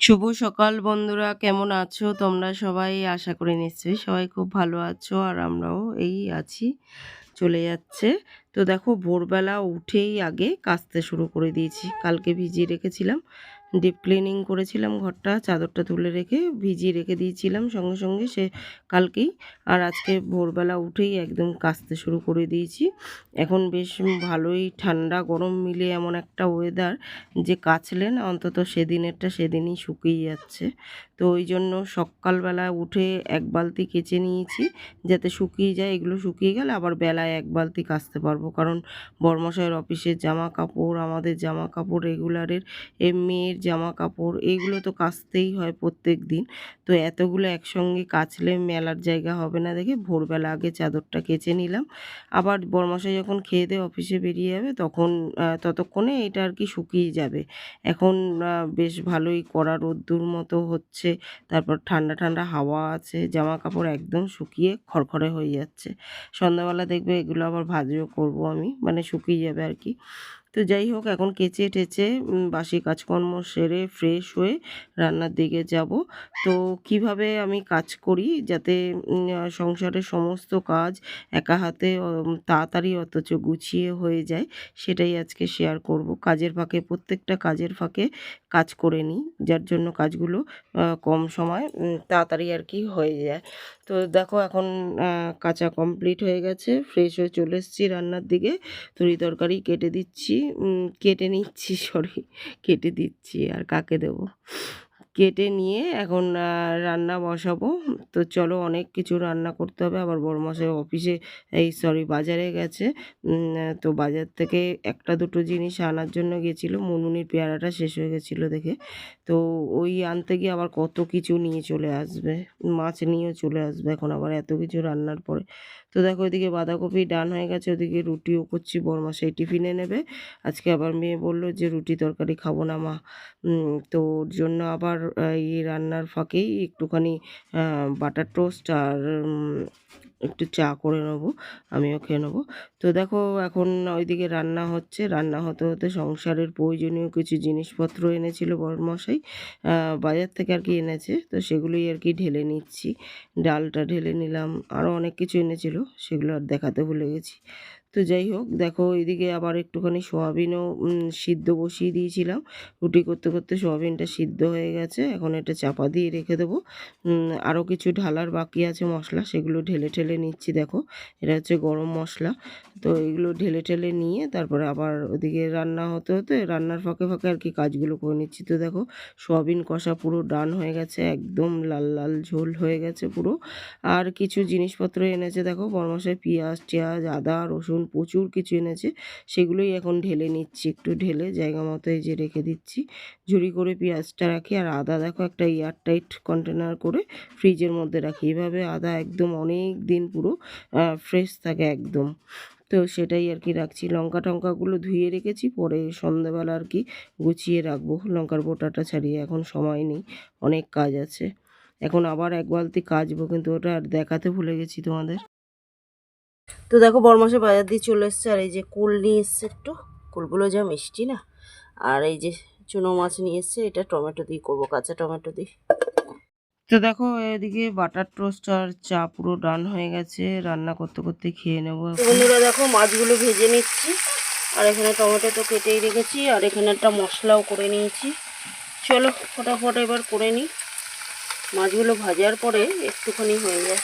শুভ সকাল বন্ধুরা, কেমন আছো? তোমরা সবাই আশা করে নিশ্চয়ই সবাই খুব ভালো আছো আর আমরাও এই আছি, চলে যাচ্ছে। তো দেখো, ভোরবেলা উঠেই আগে কাচতে শুরু করে দিয়েছি। কালকে ভিজিয়ে রেখেছিলাম। ডিপ ক্লিনিং করেছিলাম ঘরটা, চাদরটা তুলে রেখে, ভিজিয়ে রেখে দিয়েছিলাম সঙ্গে সঙ্গে, সে কালকেই। আর আজকে ভোরবেলা উঠেই একদম কাচতে শুরু করে দিয়েছি। এখন বেশ ভালোই ঠান্ডা, গরম মিলে এমন একটা ওয়েদার যে কাচলেন, অন্তত সেদিনেরটা সেদিনই শুকিয়ে যাচ্ছে। তো ওই জন্য সকালবেলা উঠে এক বালতি কেচে নিয়েছি, যাতে শুকিয়ে যায়। এগুলো শুকিয়ে গেলে আবার বেলায় এক বালতি কাচতে পারব। কারণ বর্মশাইয়ের অফিসের জামা কাপড় আমাদের জামা কাপড় রেগুলারের, এ মেয়ের জামা কাপড় এইগুলো তো কাচতেই হয় প্রত্যেক দিন। তো এতগুলো একসঙ্গে কাচলে মেলার জায়গা হবে না দেখে ভোরবেলা আগে চাদরটা কেচে নিলাম। আবার বর্মশাই যখন খেয়ে দিয়ে অফিসে বেরিয়ে যাবে, তখন ততক্ষণে এটা আর কি শুকিয়ে যাবে। এখন বেশ ভালোই কড়া রোদ্দুর মতো হচ্ছে। তারপর ঠান্ডা ঠান্ডা হাওয়া আছে জামা কাপড় একদম শুকিয়ে খড়খড়ে হয়ে যাচ্ছে। সন্ধ্যাবেলা দেখবে এগুলো আবার ভাজিও করব আমি মানে শুকিয়ে যাবে আর কি। তো যাই হোক, এখন কেচে টেচে বাসি কাজকর্ম সেরে ফ্রেশ হয়ে রান্নার দিকে যাব। তো কীভাবে আমি কাজ করি যাতে সংসারের সমস্ত কাজ একা হাতে তাড়াতাড়ি অথচ গুছিয়ে হয়ে যায়, সেটাই আজকে শেয়ার করব। কাজের ফাঁকে, প্রত্যেকটা কাজের ফাঁকে কাজ করে নিই, যার জন্য কাজগুলো কম সময় তাড়াতাড়ি আর কি হয়ে যায়। তো দেখো এখন কাঁচা কমপ্লিট হয়ে গেছে ফ্রেশ হয়ে চলে এসেছি রান্নার দিকে। তরি তরকারি কেটে দিচ্ছি কেটে নিচ্ছি সরি কেটে দিচ্ছি, আর কাকে দেবো? কেটে নিয়ে এখন রান্না বসাবো। তো চলো অনেক কিছু রান্না করতে হবে। আবার বড়মশাই অফিসে, এই সরি, বাজারে গেছে। তো বাজার থেকে একটা দুটো জিনিস আনার জন্য গেছিল। মনুনির পেয়ারাটা শেষ হয়ে গেছিল দেখে। তো ওই আনতে গিয়ে আবার কত কিছু নিয়ে চলে আসবে। মাছ নিয়েও চলে আসবে এখন আবার এত কিছু রান্নার পরে। তো দেখো ওইদিকে বাঁধাকপি ডান হয়ে গেছে, ওদিকে রুটিও করছি, বড়মা সেই টিফিনে নেবে। আজকে আবার মেয়ে বলল যে রুটি তরকারি খাব না মা। তো ওর জন্য আবার এই রান্নার ফাঁকেই একটুখানি বাটার টোস্ট আর একটু চা করে নেব, আমিও খেয়ে নেব। তো দেখো এখন ওইদিকে রান্না হচ্ছে, রান্না হতে হতে সংসারের প্রয়োজনীয় কিছু জিনিসপত্র এনেছিল বরমশাই বাজার থেকে আর কি এনেছে, তো সেগুলোই আর কি ঢেলে নিচ্ছি। ডালটা ঢেলে নিলাম আরও অনেক কিছু এনেছিল, সেগুলো আর দেখাতে ভুলে গেছি। তো যাই হোক, দেখো এদিকে আবার একটুখানি সোয়াবিনও সিদ্ধ বসিয়ে দিয়েছিলাম। রুটি করতে করতে সোয়াবিনটা সিদ্ধ হয়ে গেছে। এখন এটা চাপা দিয়ে রেখে দেবো। আরও কিছু ঢালার বাকি আছে মশলা, সেগুলো ঢেলে ঢেলে নিচ্ছি, দেখো। এটা হচ্ছে গরম মশলা। তো এগুলো ঢেলে ঢেলে নিয়ে তারপরে আবার ওদিকে রান্না হতে হতে, রান্নার ফাঁকে ফাঁকে আর কি কাজগুলো করে নিচ্ছি। তো দেখো, সোয়াবিন কষা পুরো ডান হয়ে গেছে, একদম লাল লাল ঝোল হয়ে গেছে পুরো। আর কিছু জিনিসপত্র এনেছে, দেখো বরমশাই পেঁয়াজ, টিয়াজ, আদা, রসুন প্রচুর কিছু এনেছে, সেগুলোই এখন ঢেলে নিচ্ছি, একটু ঢেলে জায়গা মতো এই যে রেখে দিচ্ছি। ঝুড়ি করে পেঁয়াজটা রাখি, আর আদা দেখো একটা এয়ারটাইট কন্টেনার করে ফ্রিজের মধ্যে রাখি। এভাবে আদা একদম অনেক দিন পুরো ফ্রেশ থাকে একদম। তো সেটাই আর কি রাখছি। লঙ্কা টঙ্কাগুলো ধুয়ে রেখেছি, পরে সন্ধ্যাবেলা আর কি গুছিয়ে রাখব। লঙ্কার বোটাটা ছাড়িয়ে এখন সময় নেই, অনেক কাজ আছে। এখন আবার এক বালতি কাচবো, কিন্তু ওটা আর দেখাতে ভুলে গেছি তোমাদের। তো দেখো বরমাসে বাজার দিয়ে চলে এসছে আর এই যে কুল নিয়ে এসছে একটু। কুলগুলো যা মিষ্টি না? আর এই যে চুনো মাছ নিয়ে এসছে এটা টমেটো দিয়ে করব কাঁচা টমেটো দিয়ে। তো দেখো এদিকে বাটার টোস্ট আর চা পুরো ডান হয়ে গেছে রান্না করতে করতে খেয়ে নেব বন্ধুরা দেখো মাছগুলো ভেজে নিচ্ছি আর এখানে টমেটো তো কেটেই রেখেছি আর এখানে একটা মশলাও করে নিয়েছি। চলো ফটাফট এবার করে নিই। মাছগুলো ভাজার পরে একটুখানি হয়ে যায়।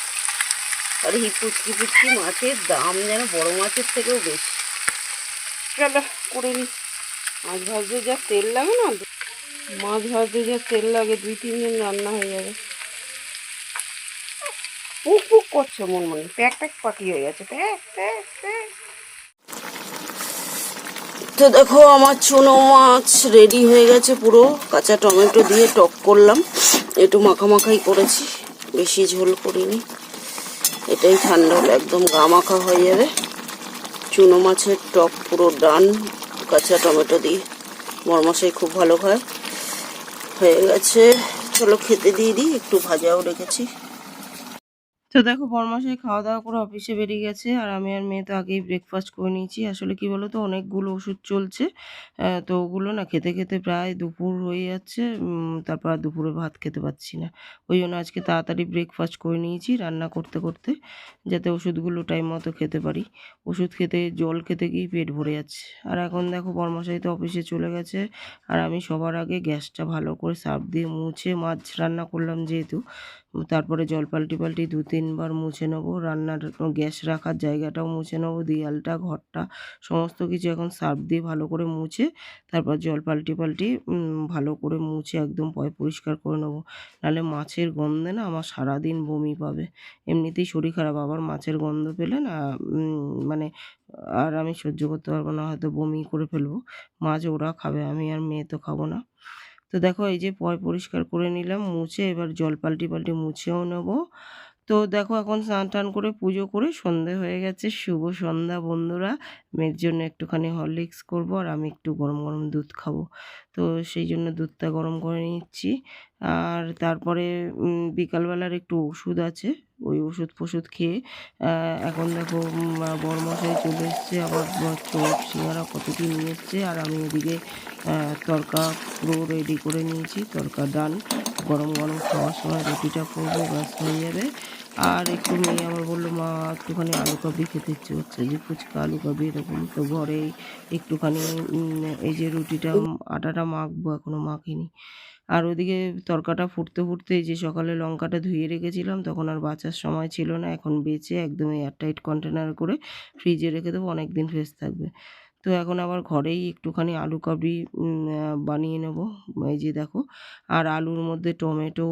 আর এই পুচকি পুচকি মাছের দাম যেন বড় মাছের থেকেও বেশি। চলো করে নিই মাছ ভাজতে যা তেল লাগে না? মাছ ভাজতে যা তেল লাগে দুই তিন দিন রান্না হয়ে যাবে। পুক পুক করছে মন মনে প্যাক প্যাক পাখি হয়ে গেছে প্যাক প্যাক প্যাক। তো দেখো আমার চুনো মাছ রেডি হয়ে গেছে পুরো। কাঁচা টমেটো দিয়ে টক করলাম। একটু মাখামাখাই করেছি বেশি ঝোল করিনি। এটাই ঠান্ডা হলে একদম গা মাখা হয়ে যাবে। চুনো মাছের টক পুরো ডান, কাঁচা টমেটো দিয়ে। মরমশাই খুব ভালো খায়। হয়ে গেছে, চলো খেতে দিয়ে দিই, একটু ভাজাও রেখেছি। তো দেখো বরমাসাই খাওয়া দাওয়া করে অফিসে বেরিয়ে গেছে আর আমি আর মেয়ে তো আগেই ব্রেকফাস্ট করে নিয়েছি। আসলে কি বলো তো অনেকগুলো ওষুধ চলছে। তো ওগুলো না খেতে খেতে প্রায় দুপুর হয়ে যাচ্ছে। তারপর দুপুরে ভাত খেতে পাচ্ছি না। ওই জন্য আজকে তাড়াতাড়ি ব্রেকফাস্ট করে নিয়েছি রান্না করতে করতে, যাতে ওষুধগুলো টাইম মতো খেতে পারি। ওষুধ খেতে, জল খেতে গিয়ে পেট ভরে যাচ্ছে। আর এখন দেখো বরমাসাই তো অফিসে চলে গেছে আর আমি সবার আগে গ্যাসটা ভালো করে সার্ফ দিয়ে মুছে মাছ রান্না করলাম যেহেতু। তারপরে জল পাল্টি পাল্টি দু তিনবার মুছে নেব, রান্নার গ্যাস রাখার জায়গাটাও মুছে নেব, দেয়ালটা, ঘরটা, সমস্ত কিছু এখন সার্ফ দিয়ে ভালো করে মুছে, তারপর জল পাল্টি পাল্টি ভালো করে মুছে একদম পয় পরিষ্কার করে নেব। নাহলে মাছের গন্ধে না আমার সারাদিন বমি পাবে। এমনিতেই শরীর খারাপ, আবার মাছের গন্ধ পেলে না মানে আর আমি সহ্য করতে পারব না, হয়তো বমি করে ফেলব। মাছ ওরা খাবে, আমি আর মেয়ে তো খাব না। তো দেখো এই যে পয় পরিষ্কার করে নিলাম, মুছে এবার জল পাল্টি পাল্টি মুছেও নেব। তো দেখো এখন স্নান টান করে পুজো করে সন্ধে হয়ে গেছে, শুভ সন্ধ্যা বন্ধুরা। মেয়ের জন্য একটুখানি হরলিক্স করব আর আমি একটু গরম গরম দুধ খাব। তো সেই জন্য দুধটা গরম করে নিচ্ছি। আর তারপরে বিকালবেলার একটু ওষুধ আছে। ওই ওষুধ ফষুধ খেয়ে এখন দেখো বড়মশাই চলে এসছে, আবার চোখ সিঙ্গারা কত কি নিয়ে এসছে। আর আমি ওদিকে তরকা পুরো রেডি করে নিয়েছি। তরকা ডান গরম গরম খাওয়ার সময় রুটিটা করব ব্যস্ত হয়ে যাবে। আর একটু মেয়ে আমার বলল, মা, একটুখানি আলু কাবলি খেতে ইচ্ছে হচ্ছে যে ফুচকা, আলু কাবলি এরকম তো ঘরে একটুখানি এই যে রুটিটা আটাটা মাখবো এখনও মাখিনি। আর ওদিকে তরকাটা ফুটতে ফুটতে যে সকালে লঙ্কাটা ধুয়ে রেখেছিলাম, তখন আর বাঁচার সময় ছিল না। এখন বেঁচে একদম এয়ারটাইট কন্টেনার করে ফ্রিজে রেখে দেবো অনেক দিন ফ্রেশ থাকবে। তো এখন আবার ঘরেই একটুখানি আলু কাবলি বানিয়ে নেব। এই যে দেখো, আর আলুর মধ্যে টমেটো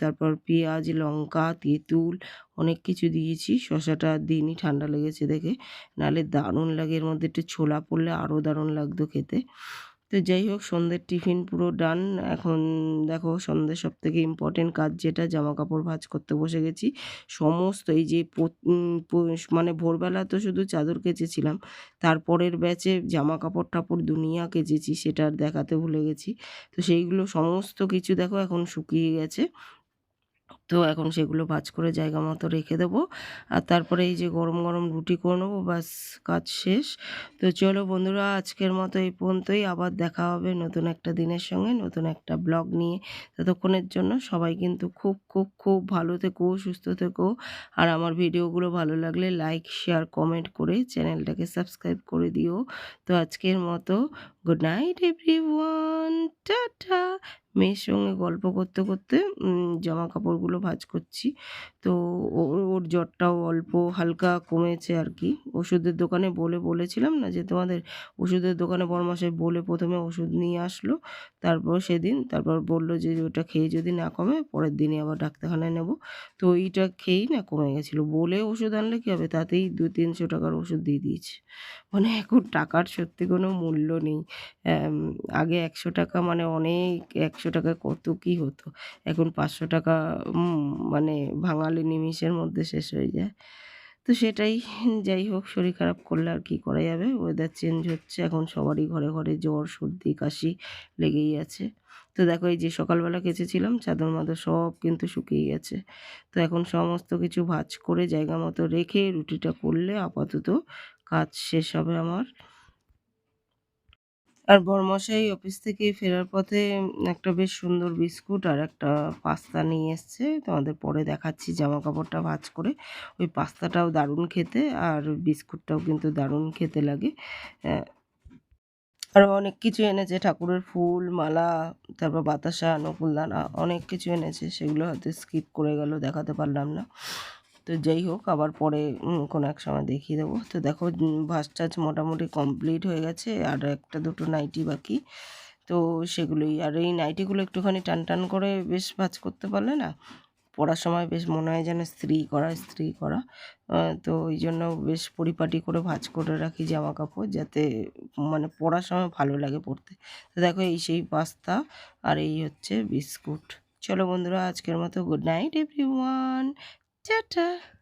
তারপর পেঁয়াজ, লঙ্কা, তেঁতুল অনেক কিছু দিয়েছি। শশাটা দিনই ঠান্ডা লেগেছে দেখে। নালে দারুণ লাগে, এর মধ্যে একটু ছোলা পড়লে আরও দারুণ লাগতো খেতে। তো যাই হোক, সন্ধ্যের টিফিন পুরো ডান এখন দেখো, সন্ধ্যের সব থেকে ইম্পর্টেন্ট কাজ যেটা জামা কাপড় ভাজ করতে বসে গেছি। সমস্ত এই যে মানে ভোরবেলা তো শুধু চাদর কেচেছিলাম, তারপরের ব্যাচে জামা কাপড় টাপড় দুনিয়া কেচেছি, সেটা দেখাতে ভুলে গেছি। তো সেইগুলো সমস্ত কিছু দেখো, এখন শুকিয়ে গেছে। তো এখন সেগুলো ভাজ করে জায়গা মতো রেখে দেবো। আর তারপরে এই যে গরম গরম রুটি করে নেব বাস কাজ শেষ। তো চলো বন্ধুরা, আজকের মতো এই পর্যন্তই। আবার দেখা হবে নতুন একটা দিনের সঙ্গে, নতুন একটা ব্লগ নিয়ে। ততক্ষণের জন্য সবাই কিন্তু খুব খুব খুব ভালো থেকো, সুস্থ থেকো। আর আমার ভিডিওগুলো ভালো লাগলে লাইক শেয়ার কমেন্ট করে চ্যানেলটাকে সাবস্ক্রাইব করে দিও। তো আজকের মতো good night everyone tata! মেয়ের সঙ্গে গল্প করতে করতে জামা কাপড়গুলো ভাজ করছি। তো ওর জ্বরটাও অল্প, হালকা কমেছে আর কি। ওষুধের দোকানে বলে, বলেছিলাম না যে তোমাদের ওষুধের দোকানে বরমাসে বলে প্রথমে ওষুধ নিয়ে আসলো, তারপর সেদিন, তারপর বলল যে ওটা খেয়ে যদি না কমে, পরের দিনে আবার ডাক্তারখানায় নেব। তো ওইটা খেয়েই না কমে গেছিল। বলে ওষুধ আনলে কী হবে? তাতেই দু তিনশো টাকার ওষুধ দিয়ে দিয়েছে। মানে এখন টাকার সত্যি কোনো মূল্য নেই। আগে একশো টাকা মানে অনেক, একশো টাকায় কত কী হতো। এখন পাঁচশো টাকা মানে ভাঙালে নিমিষের মধ্যে শেষ হয়ে যায়। তো সেটাই, যাই হোক, শরীর খারাপ করলে আর কী করা যাবে? ওয়েদার চেঞ্জ হচ্ছে, এখন সবারই ঘরে ঘরে জ্বর, সর্দি, কাশি লেগেই আছে। তো দেখো, এই যে সকালবেলা কেচেছিলাম, চাদর মাদর সব কিন্তু শুকিয়ে গেছে। তো এখন সমস্ত কিছু ভাজ করে জায়গা মতো রেখে রুটিটা করলে আপাতত কাজ শেষ হবে আমার। আর বরমশাই অফিস থেকে ফেরার পথে একটা বেশ সুন্দর বিস্কুট আর একটা পাস্তা নিয়ে এসছে। তোমাদের পরে দেখাচ্ছি জামা কাপড়টা ভাজ করে। ওই পাস্তাটাও দারুণ খেতে আর বিস্কুটটাও কিন্তু দারুণ খেতে লাগে। আরও অনেক কিছু এনেছে, ঠাকুরের ফুল, মালা, তারপর বাতাসা, নকুলদানা, অনেক কিছু এনেছে। সেগুলো হয়তো স্কিপ করে গেল, দেখাতে পারলাম না। তো যাই হোক, আবার পরে কোনো এক সময় দেখিয়ে দেবো। তো দেখো ভাস টাজ মোটামুটি কমপ্লিট হয়ে গেছে, আর একটা দুটো নাইটি বাকি। তো সেগুলোই, আর এই নাইটিগুলো একটুখানি টান টান করে বেশ ভাজ করতে পারলে না, পড়ার সময় বেশ মনে হয় যেন স্ত্রী করা স্ত্রী করা। তো ওই জন্য বেশ পরিপাটি করে ভাজ করে রাখি জামা কাপড় যাতে মানে পড়ার সময় ভালো লাগে পড়তে। তো দেখো, এই সেই পাস্তা, আর এই হচ্ছে বিস্কুট। চলো বন্ধুরা, আজকের মতো good night every one Ta-ta.